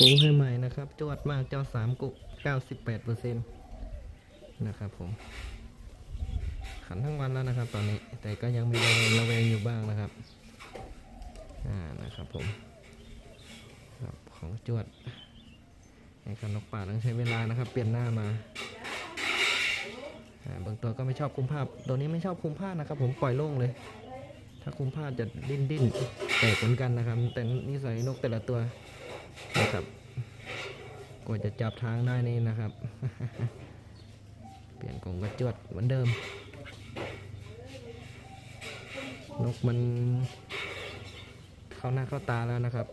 ลี่ยนกรงให้ใหม่นะครับจวดมากเจ้าสามกุกเก้าสิบแปดเปอร์เซ็นต์นะครับผม ขันทั้งวันแล้วนะครับ ตอนนี้ แต่ก็ยังมีระแวงระแวงอยู่บ้างนะครับ อ่า นะครับผมของจวดในการนกป่าต้องใช้เวลานะครับ เปลี่ยนหน้ามาอ่าบางตัวก็ไม่ชอบคุมผ้าตัวนี้ไม่ชอบคุมผ้านะครับ ผมปล่อยโล่งเลย ถ้าคุมผ้าจะดิ้นดิ้นแตกเหมือนกันนะครับ แต่นิสัยนกแต่ละตัว นะครับกว่าจะจับทางได้นี่นะครับ เปลี่ยนกรงกระจวดเหมือนเดิม นกมันเข้าหน้าเข้าตาแล้วนะครับ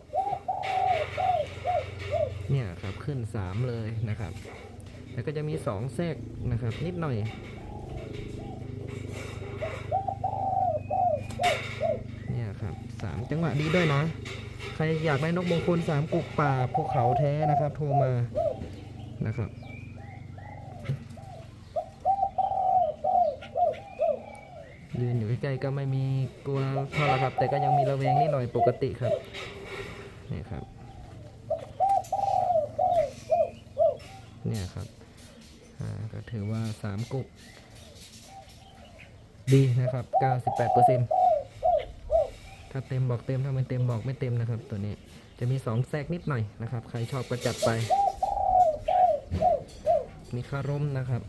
เนี่ยครับขึ้นสามเลยนะครับ แล้วก็จะมีสองแทรกนะครับ นิดหน่อยเนี่ยครับสามจังหวะดีด้วยนะ ใครอยากได้นกมงคลสามกุกป่าภูเขาแท้นะครับ โทรมานะครับยืนอยู่ใกล้ๆก็ไม่มีกลัวเท่าไหรครับ แต่ก็ยังมีระแวงนิดหน่อยปกติครับนี่ครับ เนี่ยครับก็ถือว่าสามกุกดีนะครับ 98% ถ้าเต็มบอกเต็มถ้าไม่เต็มบอกไม่เต็มนะครับ ตัวนี้จะมีสองแทรกนิดหน่อยนะครับ ใครชอบก็จัดไป มีคารมนะครับ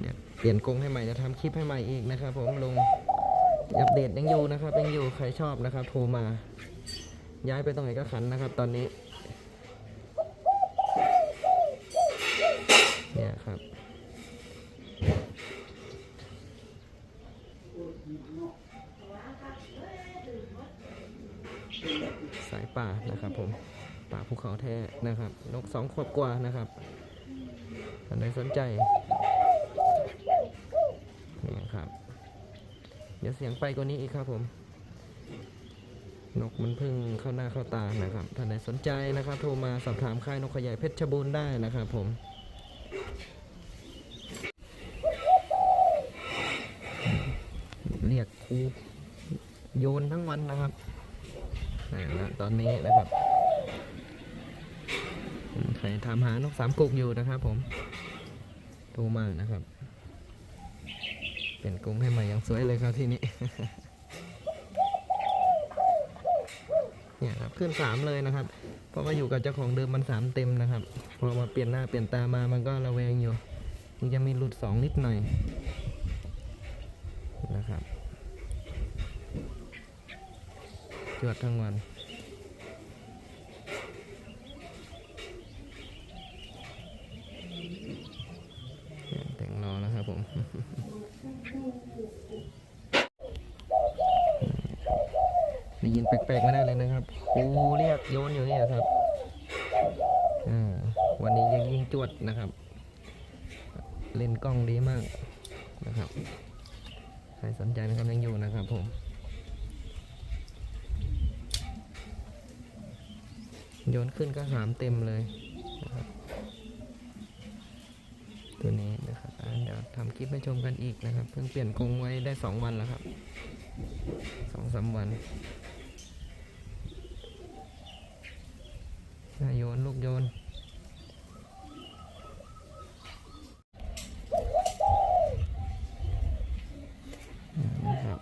เดี๋ยวเปลี่ยนกรงให้ใหม่จะทำคลิปให้ใหม่อีกนะครับ ผมลงอัปเดตยังอยู่นะครับยังอยู่ใครชอบนะครับ โทรมา ย้ายไปตรงไหนก็ขันนะครับ ตอนนี้ เนี่ยครับ สายป่า นะครับ ผมป่าภูเขาแท้นะครับ นกสองขวบกว่านะครับท่านใดสนใจนี่ครับ เดี๋ยวเสียงไปกว่านี้อีกครับผม นกมันพิ่งเข้าหน้าเข้าตานะครับท่านใดสนใจนะครับ โทรมาสอบถามค่ายนกขยายเพชรบูรณ์ได้นะครับผมเรียกครูโยนทั้งวันนะครับ ตอนนี้นะครับอืมใครถามหานกสามกุกอยู่นะครับ ผมโทรมากนะครับ เป็นกรงให้ใหม่อย่างสวยเลยครับที่นี้เนี่ยครับขึ้นสามเลยนะครับ เพราะว่าอยู่กับเจ้าของเดิมมันสามเต็มนะครับ พอมาเปลี่ยนหน้าเปลี่ยนตามามันก็ระแวงอยู่มันจะมีหลุดสองนิดหน่อยนะครับ จวดทั้งวันแต่งรอแล้วครับผมได้ยินแปลกๆไม่ได้เลยนะครับครูเรียกโยนอยู่เนี่ยครับอ่าวันนี้ยังยิงจวดนะครับ เล่นกล้องดีมากนะครับใครสนใจนะครับยังอยู่นะครับผม โยนขึ้นก็สามเต็มเลยนะครับตัวนี้นะครับเดี๋ยวทำคลิปให้ชมกันอีกนะครับ เพิ่งเปลี่ยนกรงไว้ได้สองวันแล้วครับสองสามวันโยนลูกโยนนะครับ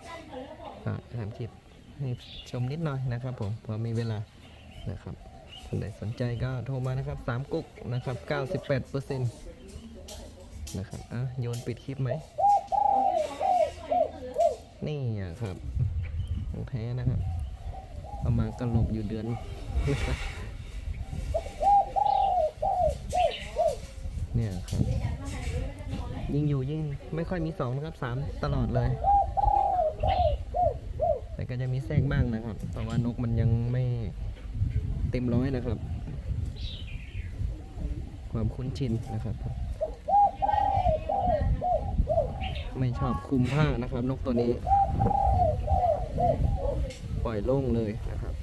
อ่าทำคลิปให้ชมนิดหน่อยนะครับผมพอมีเวลานะครับ ท่านใดสนใจก็โทรมานะครับสามกุ๊กนะครับ98เปอร์เซ็นต์นะครับอะโยนปิดคลิปไหม นี่อะครับของแท้นะครับ ประมาณกระหลกอยู่เดือนเนี่ยครับ ยิ่งอยู่ยิ่งไม่ค่อยมีสองนะครับสามตลอดเลย แต่ก็จะมีแทรกบ้างนะครับเพราะว่านกมันยังไม่ เต็มร้อยนะครับ ความคุ้นชินนะครับ ไม่ชอบคุมผ้านะครับ นกตัวนี้ ปล่อยโล่งเลยนะครับ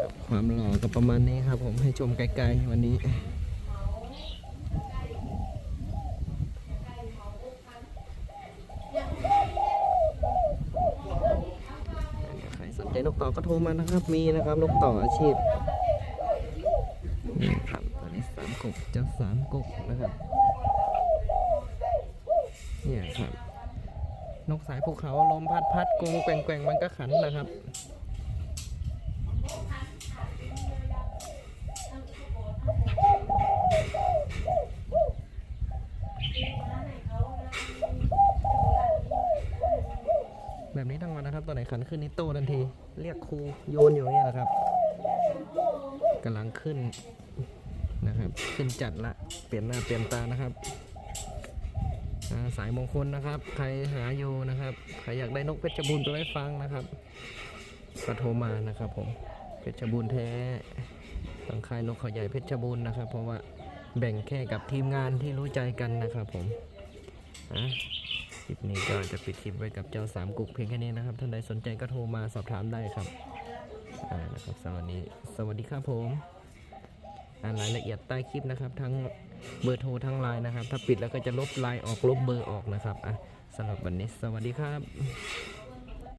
ครับ ความหล่อก็ประมาณนี้ครับ ผมให้ชมไกลๆวันนี้ ใครสนใจนก ต่อก็โทรมานะครับ มีนะครับนกต่ออาชีพนี่ครับตัวนี้สามกบเจ้าสามกบนะครับเนี่ยครับนกสายภูเขาลมพัดพัดกงแกว่งแกว่งมันก็ขันนะครับนี้ทั้ ขันขึ้นนี่โตทันที เรียกครูโยนอยู่เนี่ยนะครับกำลังขึ้นนะครับ ขึ้นจัดละเปลี่ยนหน้าเปลี่ยนตานะครับสายมงคลนะครับ ใครหาอยู่นะครับใครอยากได้นกเพชรบูรณ์ไปไว้ฟังนะครับก็โทรมานะครับผมเพชรบูรณ์แท้สังค่ายนกเขาใหญ่เพชรบูรณ์นะครับ เพราะว่าแบ่งแค่กับทีมงานที่รู้ใจกันนะครับผมอะ ลิปนี้ก็จะปิดคลิปไว้กับเจ้าสามกุกเพียงแค่นี้นะครับ ท่านใดสนใจก็โทรมาสอบถามได้ครับอ่านะครับสำหรับวันนี้สวัสดีครับผมอ่านรายละเอียดใต้คลิปนะครับ ทั้งเบอร์โทรทั้งไลน์นะครับ ถ้าปิดแล้วก็จะลบไลน์ออกลบเบอร์ออกนะครับอะสำหรับวันนี้สวัสดีครับ